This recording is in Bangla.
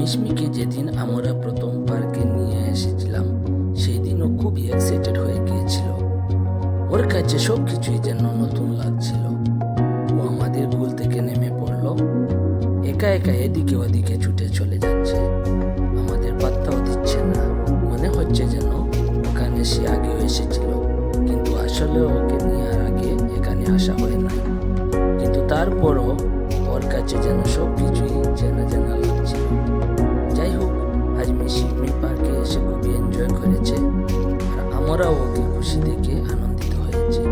মিশমিকে যেদিন আমরা প্রথম পার্কে নিয়ে এসেছিলাম সেই দিন ও খুবই এক্সাইটেড হয়ে গিয়েছিল। ওর কাছে সব কিছুই যেন নতুন লাগছিল। ও আমাদের কুল থেকে নেমে পড়ল। একা একা এদিকে ওদিকে ছুটে চলে যাচ্ছে। আমাদের পাত্তাও দিচ্ছে না। মনে হচ্ছে যেন ওখানে সে আগেও এসেছিল, কিন্তু আসলে ওকে নিয়ে আর আগে এখানে আসা হয় না কিন্তু তারপরও পুরাও কিন্তু সেদিকে আনন্দিত হয়েছে